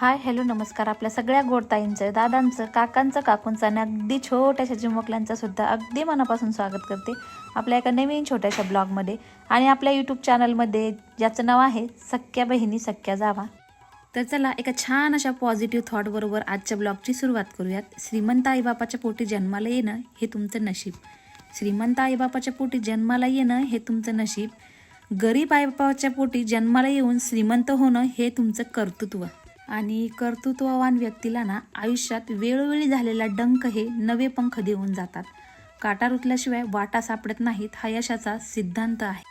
Hi hello नमस्कार आपल्या सगळ्या गोडताईंचं दादांचं काकांचं काकूंचं आणि अगदी छोट्याशा चिमुकल्यांचं सुद्धा अगदी मनापासून स्वागत करते आपल्या एका नवीन छोट्याशा ब्लॉगमध्ये आणि आपल्या यूट्यूब चॅनलमध्ये ज्याचं नाव आहे सख्या बहिणी सख्या जावा. तर चला एका छान अशा पॉझिटिव्ह थॉटबरोबर आजच्या ब्लॉगची सुरुवात करूयात. श्रीमंत आईबापाच्या पोटी जन्माला येणं हे तुमचं नशीब. श्रीमंत आईबापाच्या पोटी जन्माला येणं हे तुमचं नशीब. गरीब आईबापाच्या पोटी जन्माला येऊन श्रीमंत होणं हे तुमचं कर्तृत्व. आणि कर्तृत्ववान व्यक्तीला ना आयुष्यात वेळोवेळी झालेला डंक हे नवे पंख देऊन जातात. काटा रुतल्याशिवाय वाटा सापडत नाहीत हा यशाचा सिद्धांत आहे.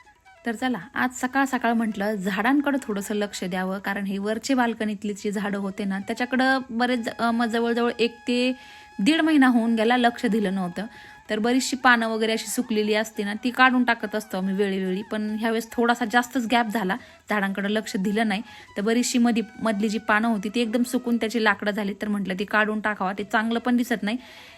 तर चला आज सकाळ सकाळ म्हटलं झाडांकडं थोडंसं लक्ष द्यावं कारण हे वरचे बाल्कनीतली जी झाडं होते ना त्याच्याकडं बरेच मग जवळजवळ एक ते दीड महिना होऊन गेला लक्ष दिलं नव्हतं. तर बरीचशी पानं वगैरे अशी सुकलेली असते ना ती काढून टाकत असतो आम्ही वेळोवेळी. पण ह्यावेळेस थोडासा जास्तच गॅप झाला झाडांकडे लक्ष दिलं नाही. तर बरीचशी मधी मधली जी पानं होती ती एकदम सुकून त्याची लाकडं झाली. तर म्हटलं ती काढून टाकावा. ते चांगलं पण दिसत नाही.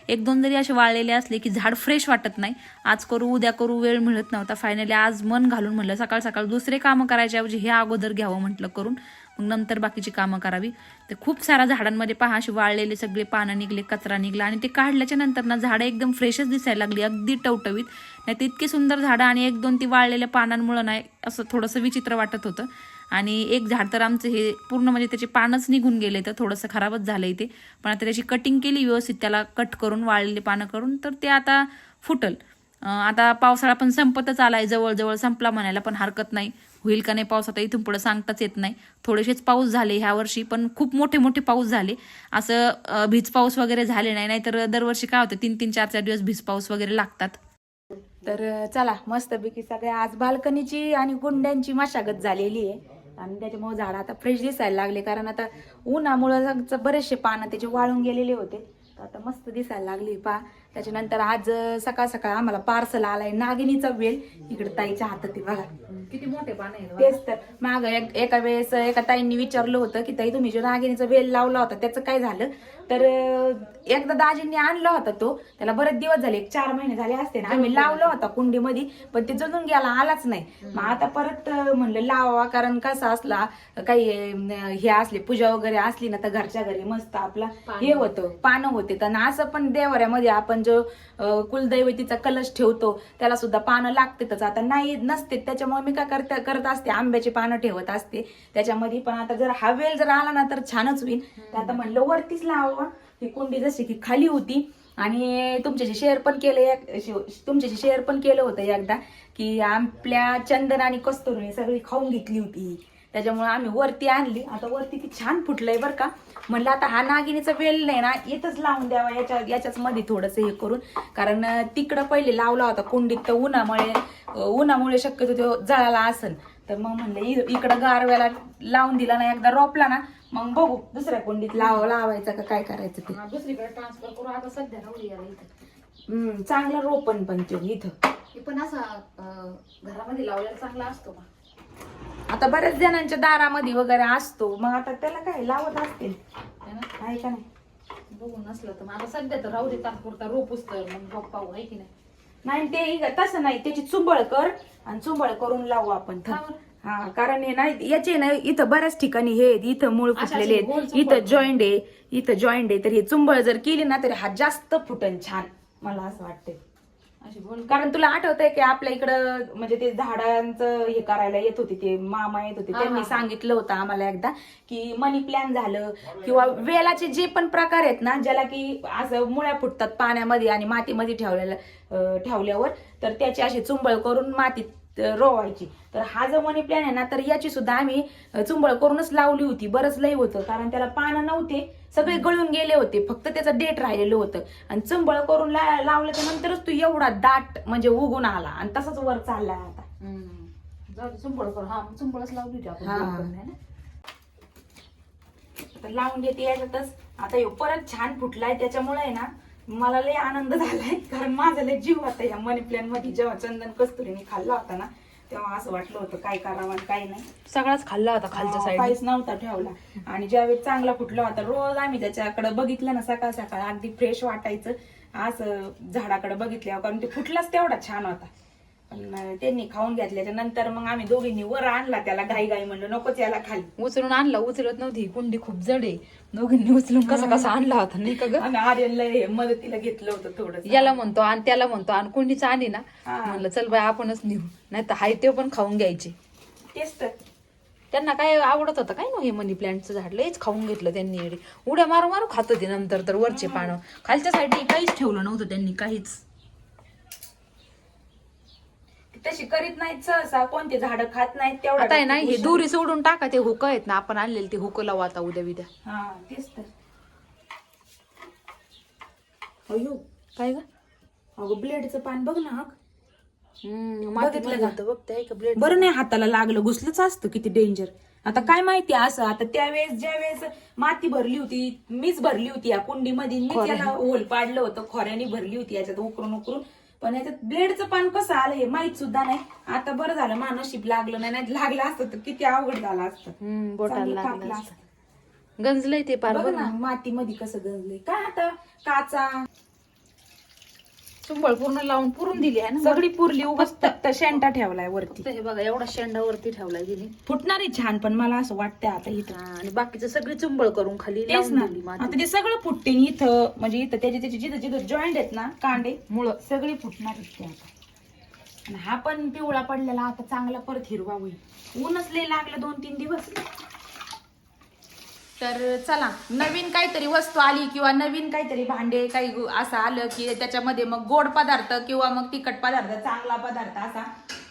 एक दोन जरी असे वाळलेले असले की झाड फ्रेश वाटत नाही. आज करू उद्या करू वेळ मिळत नव्हता. फायनली आज मन घालून म्हटलं सकाळ सकाळ दुसरे कामं करायच्या ऐवजी हे अगोदर घ्यावं म्हटलं करून. मग नंतर बाकीची कामं करावी. तर खूप साऱ्या झाडांमध्ये पहा अशी वाळलेले सगळे पानं निघले कचरा निघला आणि ते काढल्याच्या नंतर ना झाडं एकदम फ्रेशच दिसायला लागली अगदी टवटवीत. नाही तर इतकी सुंदर झाडं आणि एक दोन ती वाळलेल्या पानांमुळं नाही असं थोडंसं विचित्र वाटत होतं. आणि एक झाड तर आमचं हे पूर्ण म्हणजे त्याचे पानच निघून गेले तर थोडंसं खराबच झालं इथे. पण आता त्याची कटिंग केली व्यवस्थित त्याला कट करून वाळलेले पानं करून तर ते आता फुटल. आता पावसाळा पण संपतच आलाय जवळजवळ संपला म्हणायला पण हरकत नाही. होईल का नाही पाऊस? आता इथून पुढे सांगताच येत नाही. थोडेसेच पाऊस झाले ह्या वर्षी पण खूप मोठे मोठे पाऊस झाले. असं भिज भीज पाऊस वगैरे झाले नाही नाहीतर दरवर्षी काय होतं? तीन तीन चार चार दिवस भीज पाऊस वगैरे लागतात. तर चला मस्तपैकी सगळ्या आज बाल्कनीची आणि गुंड्यांची मशागत झालेली आहे. आणि त्याच्यामुळे झाड आता फ्रेश दिसायला लागले. कारण आता उन्हामुळं बरेचसे पानं त्याचे वाळून गेलेले होते. तर आता मस्त दिसायला लागली. पा त्याच्यानंतर आज सकाळ सकाळ आम्हाला पार्सल आलाय नागिनीचा वेल. इकडे ताईच्या हातात आहे बघा. किती मोठे पान आहे तेच तर. माग एका वेळेस एका ताईंनी विचारलं होतं की ताई तुम्ही जो नागिनीचा वेल लावला होता त्याचं काय झालं? तर एकदा दाजींनी आणला होता तो. त्याला बरेच दिवस झाले एक चार महिने झाले असते ना. आम्ही लावला होता कुंडीमध्ये पण ते जळून गेला आलाच नाही. मग आता परत म्हणलं लावा कारण कसा असला काही हे असले पूजा वगैरे असली ना तर घरच्या घरी मस्त आपला हे होतं पानं होते. तर असं पण देवाऱ्यामध्ये आपण जो अं, कुलदैवतीचा कलश ठेवतो त्याला सुद्धा पानं लागतेच आता नाही नसते त्याच्यामुळे मी काय करते करत असते आंब्याची पानं ठेवत असते. त्याच्यामध्ये पण आता जर हा वेल जर आला ना तर छानच होईल. तर आता म्हणलं वरतीच लावा ही कुंडी जशी की खाली होती. आणि तुमच्याशी शेअर पण केलं तुमच्याशी शेअर पण केलं होतं एकदा की आपल्या चंदन आणि कस्तुरी सगळी खाऊन घेतली होती. त्याच्यामुळे आम्ही वरती आणली. आता वरती ती छान फुटलंय बरं का. म्हणलं आता हा नागिनीचा वेल नाही ना इथंच लावून द्यावा याच्या याच्याच मध्ये थोडस हे करून. कारण तिकडं पहिले लावला होता कुंडीत तर उन्हामुळे उन्हामुळे शक्यतो तो जळाला असन. तर मग म्हणलं इकडं गारव्याला लावून दिला ना एकदा रोपला ना मग बघू दुसऱ्या कुंडीत लाव लावायचं का काय करायचं ते. दुसरीकडे ट्रान्सफर करू. आता सध्या राहू इथं. चांगलं रोपण पण ते इथं. पण असा घरामध्ये लावलेला चांगला असतो का? आता बऱ्याच जणांच्या दारामध्ये वगैरे असतो. मग आता त्याला काय लावत असतील? आहे का नाही? बघून नसलं तर मग आता सध्या तर राहू दे तात्पुरता रोपूस तर मग रोप पाहू आहे की नाही? नाही ते तसं नाही. त्याची चुंबळ कर आणि चुंबळ करून लावू आपण? हा कारण हे नाही याचे ना इथं बऱ्याच ठिकाणी हे आहेत, इथं मूळ फुटलेले अशी गोल आहेत चुंबळ. इथं जॉईंट आहे. इथं जॉईंट आहे. तर हे चुंबळ जर केली ना तर हा जास्त फुटन छान मला असं वाटतंय. अशी बोल कारण तुला आठवतंय की आपल्या इकडं म्हणजे ते झाडांचं हे करायला येत होते ते मामा येत होते त्यांनी. सांगितलं होतं आम्हाला एकदा की मनी प्लॅन झालं किंवा वेलाचे जे पण प्रकार आहेत ना ज्याला की असं मुळ्या फुटतात पाण्यामध्ये आणि मातीमध्ये ठेवलेल्या ठेवल्यावर तर त्याची अशी चुंबळ करून मातीत रोवायची. तर हा जो मनी प्लॅन आहे ना तर याची सुद्धा आम्ही चुंबळ करूनच लावली होती. बरंच लय होतं कारण त्याला पानं नव्हते. सगळे गळून गेले होते. फक्त त्याचं डेट राहिलेलं होतं. आणि चुंबळ करून ला- लावल्याच्या नंतरच तू एवढा दाट म्हणजे उगून आला. आणि तसाच वर चाललाय आता. चुंबळ कर. हा चुंबळच लावली होती आपण करून, लावून घेते याच्यातच. आता परत छान फुटलाय. त्याच्यामुळे ना मला लय आनंद झालाय कारण माझा लय जीव होता या मनी प्लॅनमध्ये. जेव्हा चंदन कस्तुरीने खाल्ला होता ना तेव्हा असं वाटलं होतं काय करावं आणि काय नाही. सगळाच खाल्ला होता खालच्या साईड काहीच नव्हता ठेवला. आणि ज्यावेळी चांगला फुटला होता रोज आम्ही त्याच्याकडे बघितलं ना सकाळ सकाळ अगदी फ्रेश वाटायचं. असं झाडाकडे बघितल्यावर कारण ते फुटलाच तेवढा छान होता. त्यांनी खाऊन घेतल्याच्या नंतर मग आम्ही दोघींनी वर आणला त्याला घाई घाई म्हणलं नकोच याला खाली. उचलून आणला उचलत नव्हती. कुंडी खूप जड आहे. दोघींनी उचलून कसा कसा आणला होता नाही का ग? आम्ही आर्यनला हे मदतीला घेतलं होतं थोडं याला म्हणतो आणि त्याला म्हणतो आणि कुंडीचा आणि ना. म्हणलं चल बाय आपणच नेऊ. नाही तर हाय ते पण खाऊन घ्यायचे. तेच तर. त्यांना काय आवडत होतं काय ना हे मनी प्लांटचं झाड? लयच खाऊन घेतलं त्यांनी. एवढे उड्या मारू मारू खात होते नंतर तर वरचे पानं. खालच्या साईडने काहीच ठेवलं नव्हतं त्यांनी काहीच. तशी करीत नाहीत सहसा. कोणते झाड खात नाहीत तेवढा आता आहे ना हे दोरी सोडून टाका ते हुक आहेत ना आपण आणलेले ते हुक लावू आता उद्या विद्या हा तेच तर. अयो काय ग? अगं ब्लेडचं पान बघ ना अग. बघितलं का? का ब्लेड बरं नाही हाताला लागलं घुसलंच असतं किती डेंजर आता काय माहिती असं आता त्यावेळेस ज्या वेळेस माती भरली होती मीच भरली होती या कुंडीमध्ये मीच याला होल पाडलं होतं खोऱ्याने भरली होती याच्यात उकरून उकरून पण याच्यात ब्लेडचं पान कसं आलं हे माहीत सुद्धा नाही. आता बरं झालं मानशिप लागलं नाही नाही लागलं असतं तर किती अवघड झालं असतं. बोटाला लागलं. गंजलंय ते पार बघ ना. मातीमध्ये कसं गंजलंय. काय आता? काचा. चुंबळ पूर्ण लावून पुरून दिली आहे ना सगळी पुरली उगाच फक्त शेंटा ठेवलाय वरती. हे बघा एवढा शेंडावरती ठेवलाय तिने. फुटणारी छान पण मला असं वाटतंय आता इथं. आणि बाकीचं सगळी चुंबळ करून खाली तेच लावून ना. दिली माती. आता ते सगळं फुटते इथं म्हणजे इथं त्याचे त्याचे जिथं जिथं जॉईंट आहेत ना कांडे मुळं सगळी फुटणार ते आता. आणि हा पण पिवळा पडलेला आता चांगला परत हिरवा होईल. ऊनच लय लागलं दोन तीन दिवस. तर चला नवीन काहीतरी वस्तू आली किंवा नवीन काहीतरी भांडे काही असं आलं की त्याच्यामध्ये मग गोड पदार्थ किंवा मग तिखट पदार्थ चांगला पदार्थ असा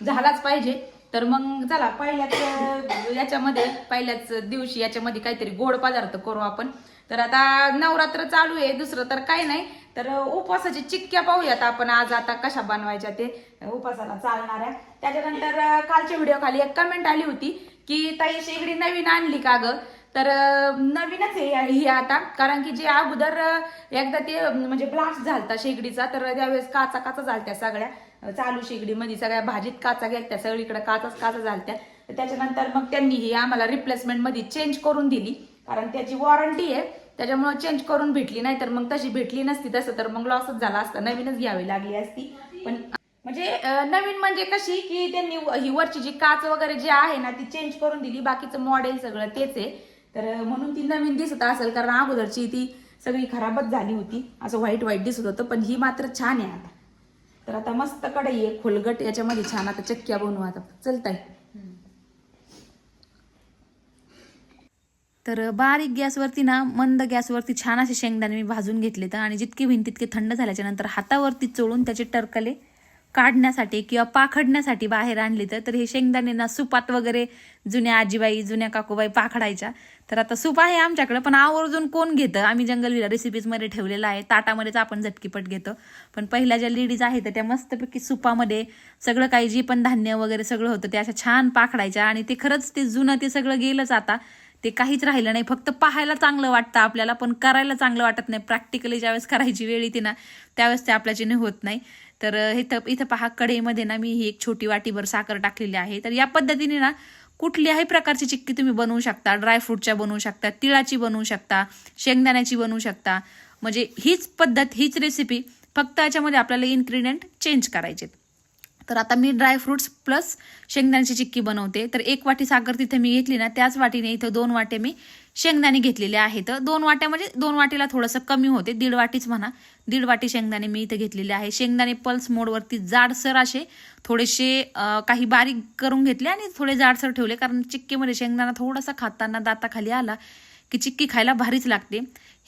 झालाच पाहिजे. तर मग चला पहिल्याच याच्यामध्ये पहिल्याच दिवशी याच्यामध्ये काहीतरी गोड पदार्थ करू आपण. तर आता नवरात्र चालू आहे दुसरं तर काही नाही. तर उपवासाची चिक्क्या पाहूयात आपण आज आता कशा बनवायच्या ते उपवासाला चालणाऱ्या त्याच्यानंतर कालच्या व्हिडिओ खाली एक कमेंट आली होती की ताई शेगडी नवीन आणली का ग? तर नवीनच आहे ही आता. कारण की जे अगोदर एकदा ते म्हणजे ब्लास्ट झालता शेगडीचा तर त्यावेळेस काचा काचा झालत्या सगळ्या. चालू शेगडीमध्ये सगळ्या भाजीत काचा गेलत्या सगळीकडे काचाच काचा झालत्या. तर त्याच्यानंतर मग त्यांनी ही आम्हाला रिप्लेसमेंटमध्ये चेंज करून दिली. कारण त्याची वॉरंटी आहे त्याच्यामुळे चेंज करून भेटली नाही तर मग तशी भेटली नसती तसं तर मग लॉसच झाला असता. नवीनच घ्यावी लागली असती. पण म्हणजे नवीन म्हणजे कशी की त्यांनी ही वरची जी काच वगैरे जी आहे ना ती चेंज करून दिली. बाकीचं मॉडेल सगळं तेच आहे. तर म्हणून ती नवीन दिसत असेल कारण अगोदरची ती सगळी खराबच झाली होती. असं व्हाईट व्हाईट दिसत होतं पण ही मात्र छान आहे आता. तर आता मस्त कढई आहे खोलगट याच्यामध्ये छान आता चक्क्या बनवू आता. चलताय तर बारीक गॅसवरती ना मंद गॅसवरती छान असे शेंगदाणे मी भाजून घेतले तर आणि जितके होईन तितके थंड झाल्याच्यानंतर हातावरती चोळून त्याचे टरकले काढण्यासाठी किंवा पाखडण्यासाठी बाहेर आणले तर तर हे शेंगदाणे ना सुपात वगैरे जुन्या आजीबाई जुन्या काकूबाई पाखडायच्या. तर आता सूप आहे आमच्याकडे पण आवर्जून कोण घेतं? आम्ही जंगलविला रेसिपीजमध्ये ठेवलेलं आहे. ताटामध्येच आपण झटकीपट घेतो. पण पहिल्या ज्या लेडीज आहेत त्या मस्तपैकी सुपामध्ये सगळं काही जी पण धान्य वगैरे सगळं होतं ते अशा छान पाखडायच्या. आणि ते खरंच ते जुनं ते सगळं गेलंच आता. ते काहीच राहिलं नाही. फक्त पाहायला चांगलं वाटतं आपल्याला पण करायला चांगलं वाटत नाही. प्रॅक्टिकली ज्यावेळेस करायची वेळ येते ना त्यावेळेस ते आपल्याच्याने होत नाही. तर इथं इथं पहा कढईमध्ये ना मी ही एक छोटी वाटीभर साखर टाकलेली आहे. तर या पद्धतीने ना कुठल्याही प्रकारची चिक्की तुम्ही बनवू शकता. ड्रायफ्रूटच्या बनवू शकता तिळाची बनवू शकता शेंगदाण्याची बनवू शकता. म्हणजे हीच पद्धत हीच रेसिपी फक्त याच्यामध्ये आपल्याला इन्ग्रेडियंट चेंज करायचे तर आता मी ड्रायफ्रुट्स प्लस शेंगदाण्याची चिक्की बनवते. तर एक वाटी साखर तिथे मी घेतली ना त्याच वाटीने इथं दोन वाटे मी शेंगदाणे घेतलेले आहेत. दोन वाट्या म्हणजे दोन वाटीला थोडंसं कमी होते दीड वाटीच म्हणा. दीड वाटी शेंगदाणे मी इथं घेतलेले आहे. शेंगदाणे पल्स मोडवरती जाडसर असे थोडेसे काही बारीक करून घेतले आणि थोडे जाडसर ठेवले. कारण चिक्कीमध्ये शेंगदाणा थोडासा खाताना दाताखाली आला की चिक्की खायला भारीच लागते.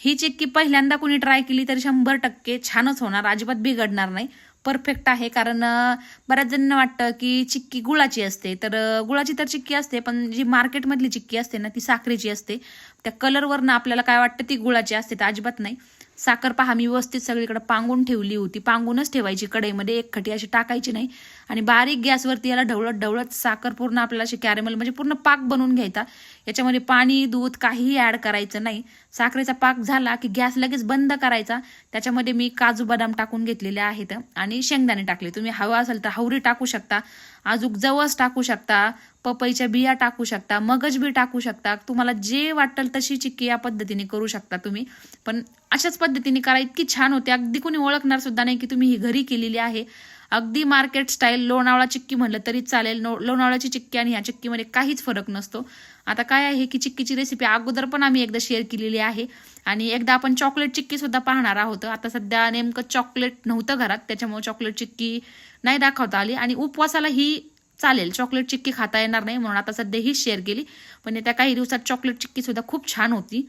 ही चिक्की पहिल्यांदा कोणी ट्राय केली तर शंभर टक्के छानच होणार अजिबात बिघडणार नाही. परफेक्ट आहे. कारण बऱ्याच जणांना वाटतं की चिक्की गुळाची असते. तर गुळाची तर चिक्की असते पण जी मार्केटमधली चिक्की असते ना ती साखरेची असते. त्या कलरवरनं आपल्याला काय वाटतं ती गुळाची असते तर अजिबात नाही. साखर पहा मी व्यवस्थित सगळीकडे पांगून ठेवली होती. पांगूनच ठेवायची कढईमध्ये एक खटी अशी टाकायची नाही. आणि बारीक गॅसवरती याला ढवळत ढवळत साखर पूर्ण आपल्याला अशी कॅरेमल म्हणजे पूर्ण पाक बनवून घ्यायचा. याच्यामध्ये पाणी दूध काहीही ऍड करायचं नाही. साखरेचा पाक झाला की गॅस लगेच बंद करायचा. त्याच्यामध्ये मी काजू बदाम टाकून घेतलेले आहेत आणि शेंगदाणे टाकले. तुम्ही हवा असेल तर हवरी टाकू शकता अजूक जवस टाकू शकता पपईच्या बिया टाकू शकता मगज बी टाकू शकता. तुम्हाला जे वाटेल तशी चिक्की या पद्धतीने करू शकता तुम्ही. पण अशाच पद्धतीने करा. इतकी छान होते. अगदी कोणी ओळखणार सुद्धा नाही की तुम्ही ही घरी केलेली आहे. अगदी मार्केट स्टाईल लोणावळा चिक्की म्हणलं तरी चालेल. नो लोणावळ्याची चिक्की आणि ह्या चिक्कीमध्ये काहीच फरक नसतो. आता काय आहे की चिक्कीची रेसिपी अगोदर पण आम्ही एकदा शेअर केलेली आहे. आणि एकदा आपण चॉकलेट चिक्की सुद्धा पाहणार आहोत. आता सध्या नेमकं चॉकलेट नव्हतं घरात त्याच्यामुळे चॉकलेट चिक्की नाही दाखवता आली. आणि उपवासाला ही चालेल. चॉकलेट चिक्की खाता येणार नाही म्हणून आता सध्या ही शेअर केली. पण त्या काही दिवसात चॉकलेट चिक्की सुद्धा खूप छान होती.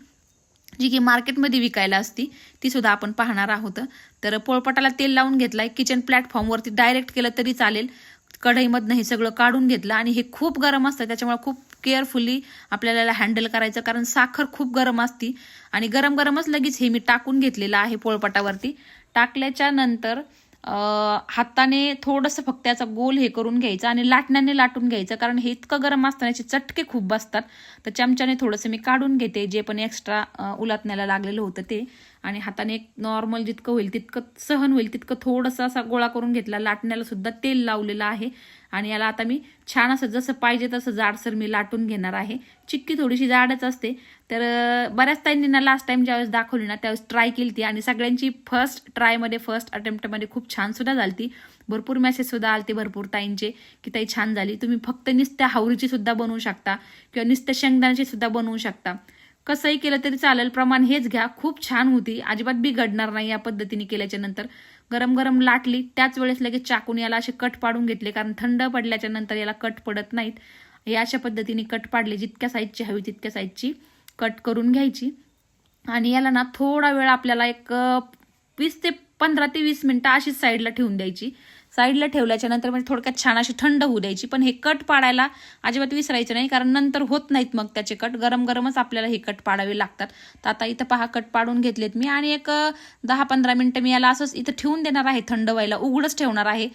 जी की मार्केटमध्ये विकायला असती ती सुद्धा आपण पाहणार आहोत. तर पोळपटाला तेल लावून घेतलाय. किचन प्लॅटफॉर्मवरती डायरेक्ट केलं तरी चालेल. कढईमधनं हे सगळं काढून घेतलं आणि हे खूप गरम असतं. त्याच्यामुळे खूप केअरफुली आपल्याला हँडल करायचं कारण साखर खूप गरम असती. आणि गरम गरमच लगेच हे मी टाकून घेतलेलं आहे पोळपटावरती. टाकल्याच्या नंतर हाताने थोडंसं फक्त याचा गोल हे करून घ्यायचं आणि लाटण्याने लाटून घ्यायचं कारण हे इतकं गरम असताना याचे चटके खूप बसतात. तर चमच्याने थोडंसं मी काढून घेते जे पण एक्स्ट्रा उलाटण्याला लागलेलं होतं ते. आणि हाताने एक नॉर्मल जितकं होईल तितकं सहन होईल तितकं थोडंसं असा गोळा करून घेतला. लाटण्याला सुद्धा तेल लावलेलं आहे. आणि याला आता मी छान असं जसं पाहिजे तसं जाडसर मी लाटून घेणार आहे. चिक्की थोडीशी जाडच असते. तर बऱ्याच ताईंनी ना लास्ट टाइम ज्यावेळेस दाखवली ना त्यावेळेस ट्राय केली ती आणि सगळ्यांची फर्स्ट ट्रायमध्ये फर्स्ट अटेम्प्टमध्ये खूप छानसुद्धा झाली ती भरपूर मेसेजसुद्धा आलते भरपूर ताईंचे की ताई छान झाली. तुम्ही फक्त नुसत्या हावरीची सुद्धा बनवू शकता किंवा नुसत्या शेंगदाण्याची सुद्धा बनवू शकता. कसंही केलं तरी चालेल. प्रमाण हेच घ्या. खूप छान होती. अजिबात बिघडणार नाही या पद्धतीने केल्याच्यानंतर. गरम गरम लाटली. त्याच वेळेस लगेच चाकून याला असे कट पाडून घेतले. कारण थंड पडल्याच्या नंतर याला कट पडत नाहीत. हे अशा पद्धतीने कट पाडले. जितक्या साईजची हवी तितक्या साईजची कट करून घ्यायची. आणि याला ना थोडा वेळ आपल्याला एक वीस ते पंधरा ते वीस मिनटं अशीच साईडला ठेवून द्यायची. साईडला ठेवल्याच्या नंतर म्हणजे थोडक्यात छान अशी थंड होऊ द्यायची. पण हे कट पाडायला अजिबात विसरायचं नाही कारण नंतर होत नाहीत मग त्याचे कट. गरम गरमच आपल्याला हे कट पाडावे लागतात. तर आता इथं पहा कट पाडून घेतलेत मी. आणि एक दहा पंधरा मिनटं मी याला असंच इथं ठेवून देणार आहे थंड व्हायला. उघडच ठेवणार आहे.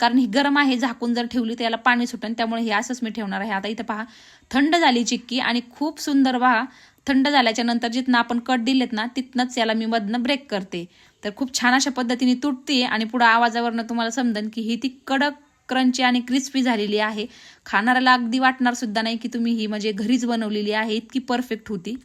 कारण ही गरम आहे झाकून जर ठेवली तर याला पाणी सुटेल त्यामुळे हे असंच मी ठेवणार आहे. आता इथं पहा थंड झाली चिक्की आणि खूप सुंदर पहा थंड झाल्याच्यानंतर जिथनं आपण कट दिलेत ना तिथनंच याला मी मधनं ब्रेक करते. तर खूप छान अशा पद्धतीने तुटते आणि पुढं आवाजावरनं तुम्हाला समजेल की ही ती कडक क्रंची आणि क्रिस्पी झालेली आहे. खाणाऱ्याला अगदी वाटणार सुद्धा नाही की तुम्ही ही म्हणजे घरीच बनवलेली आहे इतकी परफेक्ट होती.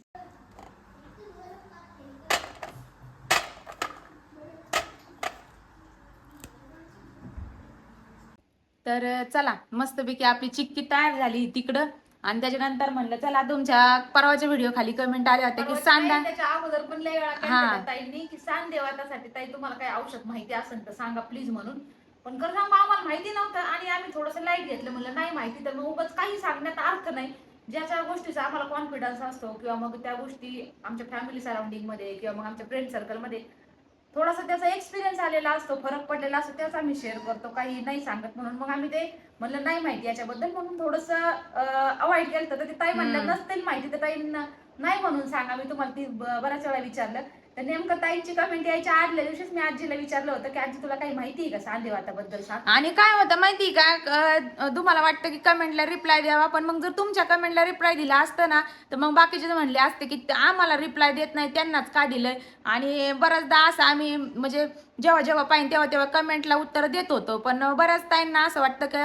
तर चला मस्तपैकी आपली चिक्की तयार झाली तिकडं. आणि त्याच्यानंतर म्हणलं चला तुमच्या परवाच्या व्हिडिओ खाली कमेंट आले होते की सांगा. त्याच्या अगोदर पण लय वेळा हा. केलं ताईंनी की सांग देवासाठी ताई तुम्हाला काय औषध माहिती असेल तर सांगा प्लीज म्हणून. पण खरं सांगू आम्हाला माहिती नव्हतं आणि आम्ही थोडंसं लाइट घेतलं म्हणलं नाही माहिती तर मग उगाच काही सांगण्यात अर्थ नाही. ज्याच्या गोष्टीचा आम्हाला कॉन्फिडन्स असतो किंवा मग त्या गोष्टी आमच्या फॅमिली सराउंडिंगमध्ये किंवा मग आमच्या फ्रेंड सर्कलमध्ये थोडासा त्याचा एक्सपिरियन्स आलेला असतो फरक पडलेला असतो त्याच आम्ही शेअर करतो काही नाही सांगत म्हणून. मग आम्ही ते म्हणलं नाही माहिती याच्याबद्दल. म्हणून थोडस अवॉइड केलं तर ते ताई म्हणलं. नसतील माहिती. तर ताई नाही म्हणून सांगा मी तुम्हाला ती बऱ्याच वेळा विचारलं. तर नेमकं ताईंची कमेंट यायच्या आदल्या दिवशीच मी आजीला विचारलं होतं की आजी तुला काही माहिती आहे का सांदेवाताबद्दल सांग? आणि काय होतं माहिती का? अं, तुम्हाला वाटतं की कमेंटला रिप्लाय द्यावा पण मग जर तुमच्या कमेंटला रिप्लाय दिला असतं ना तर मग बाकीचे जे म्हणले असते की आम्हाला रिप्लाय देत नाही त्यांनाच का दिलंय? आणि बऱ्याचदा असं आम्ही म्हणजे जेव्हा जेव्हा पाहिजे तेव्हा तेव्हा कमेंटला उत्तर देत होतो. पण बऱ्याच ताईंना असं वाटतं की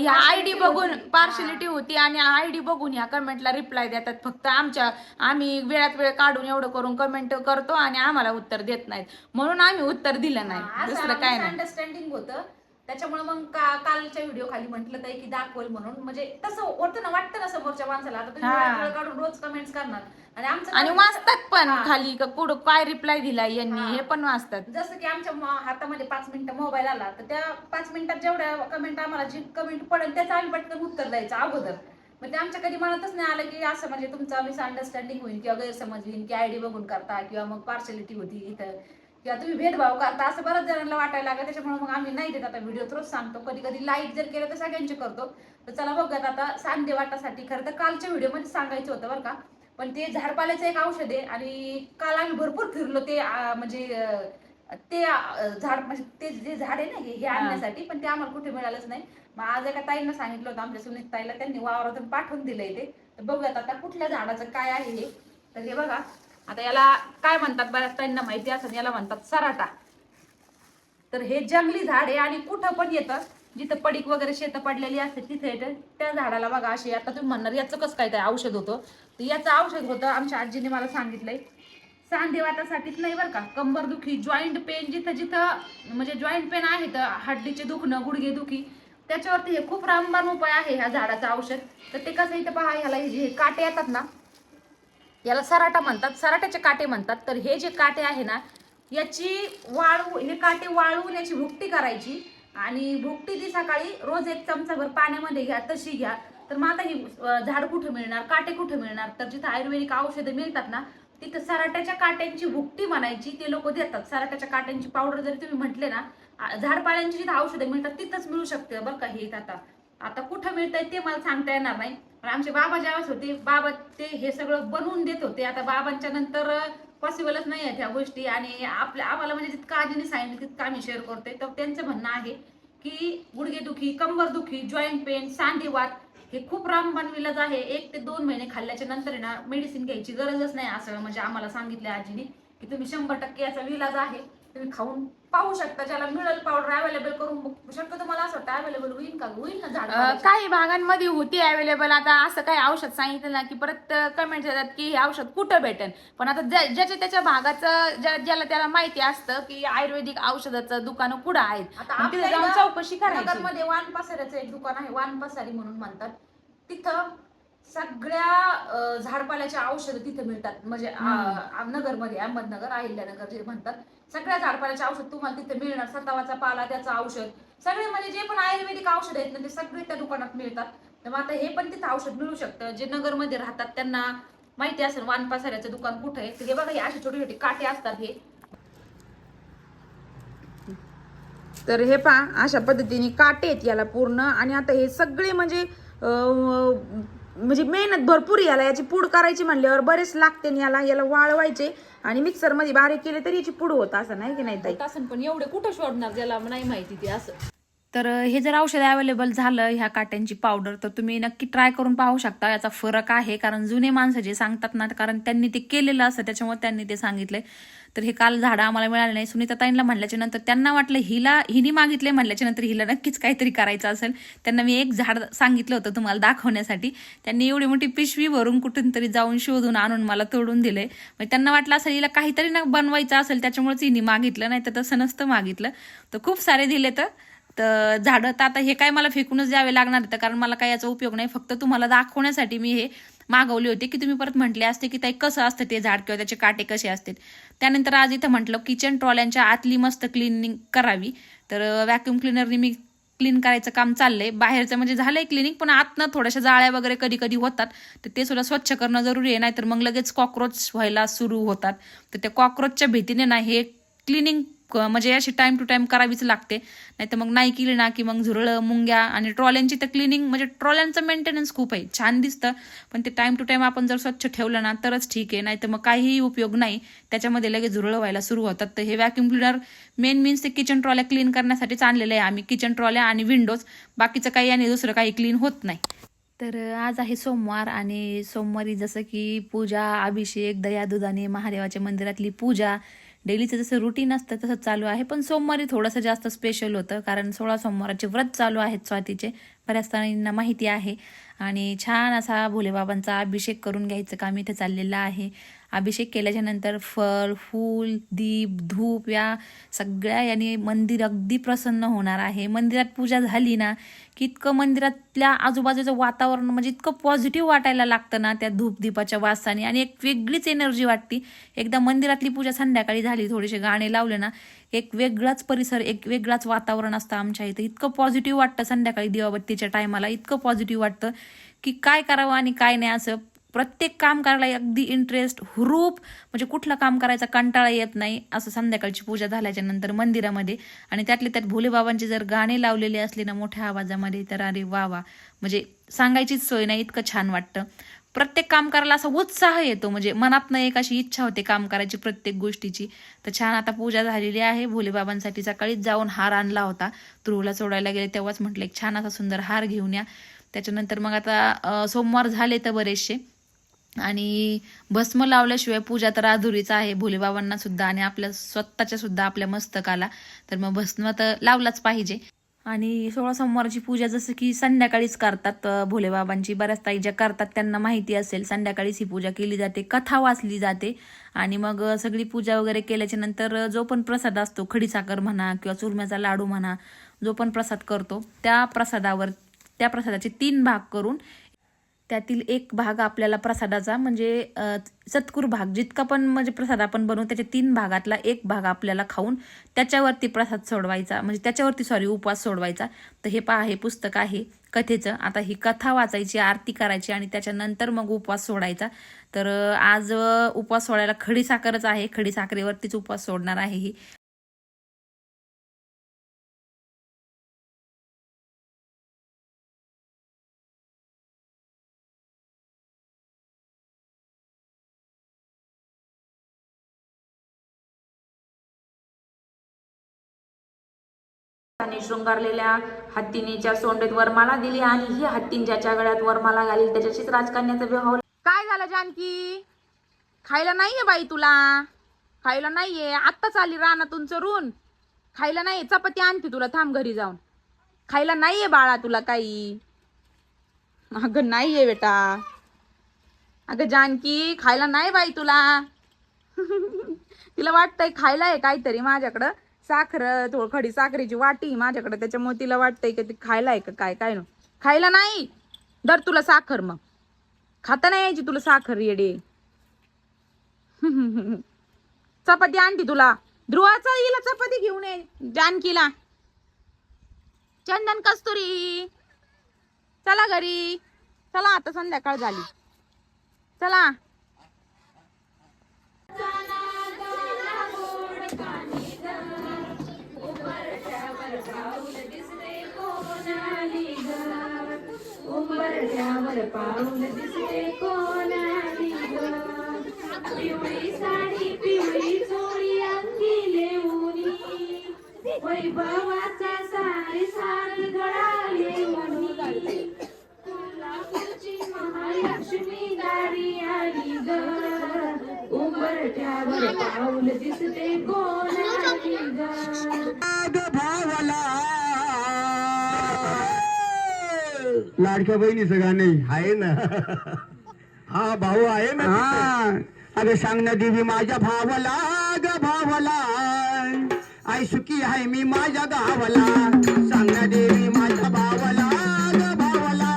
ह्या आय डी बघून पार्शलिटी होती आणि आय डी बघून ह्या कमेंटला रिप्लाय देतात. फक्त आमच्या आम्ही वेळात वेळ काढून एवढं करून कमेंट करतो आणि आम्हाला उत्तर देत नाहीत. म्हणून आम्ही उत्तर दिलं नाही. दुसरं काय नाही. अंडरस्टँडिंग होतं. त्याच्यामुळे मग का कालच्या व्हिडिओ खाली म्हटलं ताई की दाखवल म्हणून म्हणजे तसं होतं ना वाटतं ना समोरच्या माणसाला आता तुम्ही हा. वेळ काढून रोज कमेंट्स करणार आणि आमचं आणि वाचतात पण हा. खाली का कुठं काय रिप्लाय दिला यांनी हा. हे पण वाचतात जसं की आमच्या म- हातामध्ये पाच मिनिटं मोबाईल आला तर त्या पाच मिनिटात जेवढ्या कमेंट आम्हाला जी कमेंट पडेल त्याचं आम्ही पटकन उत्तर द्यायचं अगोदर मग ते आमच्या कधी मनातच नाही आलं की असं म्हणजे तुमचं मिसअंडरस्टँडिंग होईल किंवा गैरसमज होईल की आयडी बघून करता किंवा मग पार्शलिटी होती इथं किंवा तुम्ही भेदभाव करता असं बऱ्याच जणांना वाटायला लागलं. त्याच्यामुळे मग आम्ही नाही देत आता व्हिडिओ थ्रूच सांगतो. कधी कधी लाईक जर केलं तर सगळ्यांचे करतो. तर चला बघूयात आता सांगते वाटासाठी. खरं तर कालच्या व्हिडिओमध्ये सांगायचं होतं बरं का. पण ते झाडपाल्याचं एक औषध आहे आणि काल आम्ही भरपूर फिरलो ते म्हणजे ते झाड म्हणजे ते जे झाड आहे ना हे हे. आणण्यासाठी पण ते आम्हाला कुठे मिळालंच नाही. मग आज एका ताईंना सांगितलं होतं आमच्या सुनीत ताईला. त्यांनी वावरातून पाठवून दिलंय ते. तर बघूयात आता कुठल्या झाडाचं काय आहे हे. तर हे बघा. आता याला काय म्हणतात बऱ्याच ताईंना माहिती असेल याला म्हणतात सराटा. तर हे जंगली झाड आहे आणि कुठं पण येतं जिथं पडीक वगैरे शेतं पडलेली असते तिथे येतं. त्या झाडाला बघा अशी आता तुम्ही म्हणणार याचं कसं काय ते औषध होतं? तर याचं औषध होतं आमच्या आजीने मला सांगितलंय. सांधेवातासाठीच नाही बरं का कंबर दुखी जॉईंट पेन जिथं जिथं म्हणजे जॉईंट पेन आहे तर हड्डीचे दुखणं गुडघे दुखी. त्याच्यावरती हे खूप रामबाण उपाय आहे ह्या झाडाचं औषध. तर ते कसं इथं पहा ह्याला हे जे काटे येतात ना याला सराटा म्हणतात सराट्याचे काटे म्हणतात. तर हे जे काटे आहे ना याची वाळू हे काटे वाळवून याची भुकटी करायची. आणि भुकटी ती सकाळी रोज एक चमचाभर पाण्यामध्ये घ्या तशी घ्या. तर मग आता ही झाड कुठं मिळणार काटे कुठं मिळणार? तर जिथं आयुर्वेदिक औषधं मिळतात ना तिथं सराट्याच्या काट्यांची भुकटी म्हणायची ते लोक देतात. सराट्याच्या काट्यांची पावडर जरी तुम्ही म्हटले ना झाडपाल्यांची जिथं औषधं मिळतात तिथंच मिळू शकते बरं का हे आता. आता कुठं मिळतंय ते मला सांगता येणार नाही. पण आमचे बाबा ज्यावेळेस होते बाबा ते हे सगळं बनवून देत होते. आता बाबांच्या नंतर पॉसिबलच नाही आहेत ह्या गोष्टी. आणि आपल्या आम्हाला म्हणजे जितकं आजीने सांगितलं तितकं आम्ही शेअर करतोय. तर त्यांचं म्हणणं आहे की गुडघेदुखी कंबरदुखी जॉईंट पेन सांधेवात हे खूप रामबाण विलाज आहे. एक ते दोन महिने खाल्ल्याच्या नंतर आहे ना मेडिसिन घ्यायची गरजच नाही असं म्हणजे आम्हाला सांगितलं आजीने की तुम्ही शंभर टक्के याचा विलाज आहे. तुम्ही खाऊन पाहू शकता ज्याला मिळेल पावडर अवेलेबल करून शक्यतो मला असं वाटतं अवेलेबल होईल का? होईल ना झाड अं, काही भागांमध्ये होती अवेलेबल आता असं काही औषध सांगितलं ना की परत कमेंट येतात की हे औषध कुठं भेटेल? पण आता ज्या- ज्याच्या त्याच्या भागाचं ज्या- ज्याला त्याला माहिती असतं की आयुर्वेदिक औषधाचं दुकानं कुठं आहेत? आता मग तिथे आपल्या जाऊन इथं चौकशी करायची. नगरमध्ये वान पसाऱ्याचं एक दुकान आहे वान पसारी म्हणून म्हणतात. तिथं सगळ्या अं, झाडपाल्याच्या औषधं तिथे मिळतात. म्हणजे नगरमध्ये अहमदनगर अहिल्यानगर जे म्हणतात सगळ्या झाडपाल्याचे औषध तुम्हाला तिथे मिळणार. सतावाचा पाला त्याचं औषध. सगळे म्हणजे जे पण आयुर्वेदिक औषध आहेत ना ते सगळे त्या दुकानात मिळतात. तर मग आता हे पण तिथं औषध मिळू शकतं. जे नगरमध्ये राहतात त्यांना माहिती असेल वानपासाऱ्याचं दुकान कुठं आहे. हे बघा हे असे छोटे छोटे काटे असतात हे. तर हे पहा अशा पद्धतीने काटे आहेत याला पूर्ण. आणि आता हे सगळे म्हणजे म्हणजे मेहनत भरपूर याला. याची पूड करायची म्हणल्यावर बरेच लागते आणि याला याला वाळवायचे. आणि मिक्सरमध्ये बारीक केले तरी याची पूड होत असं नाही की नाही ताई? तासन पण एवढे कुठं शोधणार ज्याला नाही माहिती ते असं. तर हे जर औषध अवेलेबल झालं ह्या काट्यांची पावडर तर तुम्ही नक्की ट्राय करून पाहू शकता. याचा फरक आहे कारण जुने माणसं जे सांगतात ना कारण त्यांनी ते केलेलं असतं त्याच्यामुळे त्यांनी ते सांगितलंय. तर हे काल झाडं आम्हाला मिळाले नाही. सुनीताताईंना म्हणल्याच्या नंतर त्यांना वाटलं हिला हिने मागितले म्हणल्याच्या नंतर हिला नक्कीच काहीतरी करायचं असेल. त्यांना मी एक झाड सांगितलं होतं तुम्हाला दाखवण्यासाठी. त्यांनी एवढी मोठी पिशवी भरून कुठून तरी जाऊन शोधून आणून मला तोडून दिले मग त्यांना वाटलं असेल हिला काहीतरी ना बनवायचं असेल त्याच्यामुळेच हिने मागितलं नाही तर तसं नसतं मागितलं. तर खूप सारे दिले तर. तर झाडं तर आता हे काय मला फेकूनच द्यावे लागणार तर कारण मला काही याचा उपयोग नाही. फक्त तुम्हाला दाखवण्यासाठी मी हे मागवले होते की तुम्ही परत म्हटले असते की ताई कसं असतं ते झाड किंवा त्याचे काटे कसे असतात? त्यानंतर आज इथं म्हटलं किचन ट्रॉल्यांच्या आतली मस्त क्लिनिंग करावी. तर व्हॅक्युम क्लिनरने मी क्लीन करायचं काम चाललंय. बाहेरचं म्हणजे झालंय क्लिनिंग पण आतनं थोड्याशा जाळ्या वगैरे कधी कधी होतात. तर ते सुद्धा स्वच्छ करणं जरुरी आहे नाहीतर मग लगेच कॉक्रोच व्हायला सुरू होतात. तर त्या कॉक्रोचच्या भीतीने ना हे क्लिनिंग म्हणजे अशी टाइम टू टाइम करावीच लागते. नाही तर मग नाही केली ना की मग झुरळं मुंग्या आणि ट्रॉल्यांची तर क्लिनिंग म्हणजे ट्रॉल्यांचं मेंटेनन्स खूप आहे. छान दिसतं पण ते टाइम टू टाइम आपण जर स्वच्छ ठेवलं ना तरच ठीक आहे. नाही तर मग काहीही उपयोग नाही. त्याच्यामध्ये लगेच झुरळं व्हायला सुरू होतात. तर हे व्हॅक्युम क्लिनर मेन मीन्स ते किचन ट्रॉल्या क्लीन करण्यासाठीच आणलेलं आहे. आम्ही किचन ट्रॉल्या आणि विंडोज बाकीचं काही आणि दुसरं काही क्लीन होत नाही. तर आज आहे सोमवार आणि सोमवारी जसं की पूजा अभिषेक दया दुधाने महादेवाच्या मंदिरातली पूजा डेलीचं जसं रुटीन असतं तसं चालू आहे. पण सोमवारी थोडंसं जास्त स्पेशल होतं कारण सोळा सोमवाराचे व्रत चालू आहेत स्वातीचे. बऱ्याच जणांना माहिती आहे. आणि छान असा भोलेबाबांचा अभिषेक करून घ्यायचं काम इथे चाललेलं आहे. अभिषेक केल्याच्यानंतर फळ फूल दीप धूप या सगळ्या याने मंदिर अगदी प्रसन्न होणार आहे. मंदिरात पूजा झाली ना की इतकं मंदिरातल्या आजूबाजूचं वातावरण म्हणजे इतकं पॉझिटिव्ह वाटायला लागतं ना त्या धूप दीपाच्या वासाने. आणि एक वेगळीच एनर्जी वाटते. एकदा मंदिरातली पूजा संध्याकाळी झाली थोडेसे गाणे लावले ना एक वेगळाच परिसर एक वेगळाच वातावरण असतं आमच्या इथं. इतकं पॉझिटिव्ह वाटतं संध्याकाळी दिवाबत्तीच्या टायमाला इतकं पॉझिटिव्ह वाटतं की काय करावं आणि काय नाही असं प्रत्येक काम करायला अगदी इंटरेस्ट हुरूप म्हणजे कुठलं काम करायचा कंटाळा येत नाही असं संध्याकाळची पूजा झाल्याच्यानंतर मंदिरामध्ये. आणि त्यातले त्यात भोलेबाबांचे जर गाणे लावलेले असले ना मोठ्या आवाजामध्ये तर अरे वा वा. म्हणजे सांगायचीच सोय नाही इतकं छान वाटतं. प्रत्येक काम करायला असा उत्साह येतो म्हणजे मनातनं एक अशी इच्छा होते काम करायची प्रत्येक गोष्टीची. तर छान आता पूजा झालेली आहे भोलेबाबांसाठी सकाळीच जाऊन हार आणला होता. त्रुवला सोडायला गेले तेव्हाच म्हटलं एक छान असा सुंदर हार घेऊन या. त्याच्यानंतर मग आता सोमवार झाले तर बरेचसे. आणि भस्म लावल्याशिवाय पूजा तर अधुरीच आहे भोलेबाबांना सुद्धा आणि आपल्या स्वतःच्या सुद्धा आपल्या मस्तकाला. तर मग भस्म तर लावलाच पाहिजे. आणि सोळा सोमवारची पूजा जसं की संध्याकाळीच करतात भोलेबाबांची. बऱ्याच ताई ज्या करतात त्यांना माहिती असेल संध्याकाळीच ही पूजा केली जाते कथा वाचली जाते. आणि मग सगळी पूजा वगैरे केल्याच्यानंतर जो पण प्रसाद असतो खडीसाखर म्हणा किंवा चुरम्याचा लाडू म्हणा जो पण प्रसाद करतो त्या प्रसादावर त्या प्रसादाचे तीन भाग करून त्यातील एक भाग आपल्याला प्रसादाचा म्हणजे सत्कुर भाग. जितका पण म्हणजे प्रसाद आपण बनवू त्याच्या तीन भागातला एक भाग आपल्याला खाऊन त्याच्यावरती प्रसाद सोडवायचा. म्हणजे त्याच्यावरती सॉरी उपवास सोडवायचा. तर हे पहा हे पुस्तक आहे कथेचं. आता ही कथा वाचायची आरती करायची आणि त्याच्यानंतर मग उपवास सोडायचा. तर आज उपवास सोडायला खडी साखरच आहे. खडी साखरेवरतीच उपवास सोडणार आहे ही. शृंगारलेल्या हत्तीनीच्या सोंडेत वरमाला दिली आणि ही हत्तीन ज्याच्या गळ्यात वरमाला घालील त्याच्याशीच राजकन्याचा विवाह काय झालं जानकी? खायला नाहीये बाई तुला? खायला नाहीये? आत्ताच आली रानातून चरून. खायला नाहीये? चपाती आणते तुला थांब घरी जाऊन. खायला नाहीये बाळा तुला काही? अगं नाहीये बेटा. अगं जानकी खायला नाही बाई तुला. तिला वाटतंय खायला आहे काहीतरी माझ्याकडं. साखर थोडं खडी साखरेची वाटी. माझ्याकडे त्याच्यामुळे तिला वाटतंय की ती खायला आहे का काय काय ना खायला नाही? दर तुला साखर मग. खाता नाही यायची तुला साखर येडे. चपाती आणती तुला. ध्रुवाचा हिला चपाती घेऊन ये जानकीला. चंदन कस्तुरी. चला घरी. चला आता संध्याकाळ झाली. चला. वैभवाचा लाडक्या बहिणीचं गाणे आहे. ना. हा भाऊ आहे ना हा. अरे सांग ना देवी माझ्या भावाला ग भावाला. आई सुखी आहे मी माझ्या गावाला. सांग ना देवी माझ्या भावाला ग भावाला.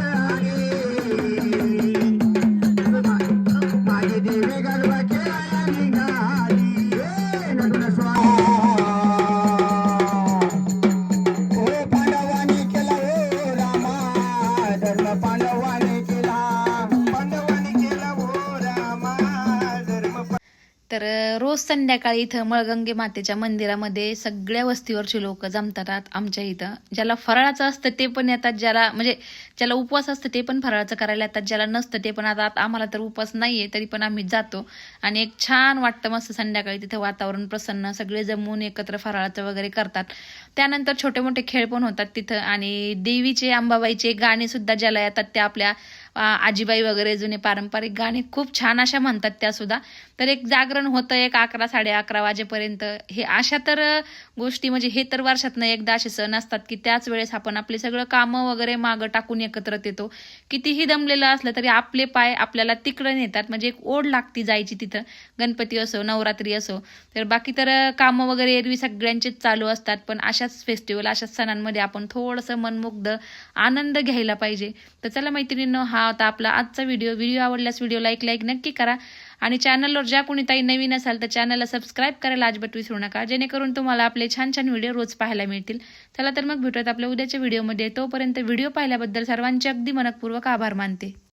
आहे. रोज संध्याकाळी इथं मळगंगे मातेच्या मंदिरामध्ये सगळ्या वस्तीवरची लोक जमतात आमच्या इथं. ज्याला फराळाचं असतं ते पण येतात ज्याला म्हणजे ज्याला उपवास असतं ते पण फराळाचं करायला येतात ज्याला नसतं ते पण आता आता आम्हाला तर उपवास नाही आहे तरी पण आम्ही जातो. आणि एक छान वाटतं मस्त संध्याकाळी तिथं वातावरण प्रसन्न सगळे जमून एकत्र फराळाचं वगैरे करतात. त्यानंतर छोटे मोठे खेळ पण होतात तिथं. आणि देवीचे अंबाबाईचे गाणे सुद्धा ज्याला येतात ते आपल्या आजीबाई वगैरे जुने पारंपरिक गाणे खूप छान अशा म्हणतात त्या सुद्धा. तर एक जागरण होतं एक अकरा साडे अकरा वाजेपर्यंत. हे अशा तर गोष्टी म्हणजे हे तर वर्षातनं एकदा असे सण असतात की त्याच वेळेस आपण आपले सगळं कामं वगैरे मागं टाकून एकत्र येतो कितीही दमलेलं असलं तरी आपले पाय आपल्याला तिकडं नेतात. म्हणजे एक ओढ लागती जायची तिथं. गणपती असो नवरात्री असो. तर बाकी तर कामं वगैरे एरवी सगळ्यांचेच चालू असतात. पण अशाच फेस्टिवल अशाच सणांमध्ये आपण थोडंसं मनमुग्ध आनंद घ्यायला पाहिजे. तर चला मैत्रिणींनो हा होता आपला आजचा व्हिडिओ व्हिडिओ आवडल्यास व्हिडिओ लाईक लाईक नक्की करा. आणि चॅनलवर ज्या कोणी ताई नवीन असाल तर चॅनलला सबस्क्राईब करायला अजिबात विसरू नका. जेणेकरून तुम्हाला आपले छान छान व्हिडिओ रोज पाहायला मिळतील. चला तर मग भेटूयात आपल्या उद्याच्या व्हिडिओमध्ये तोपर्यंत व्हिडिओ पाहिल्याबद्दल सर्वांचे अगदी मनपूर्वक आभार मानते.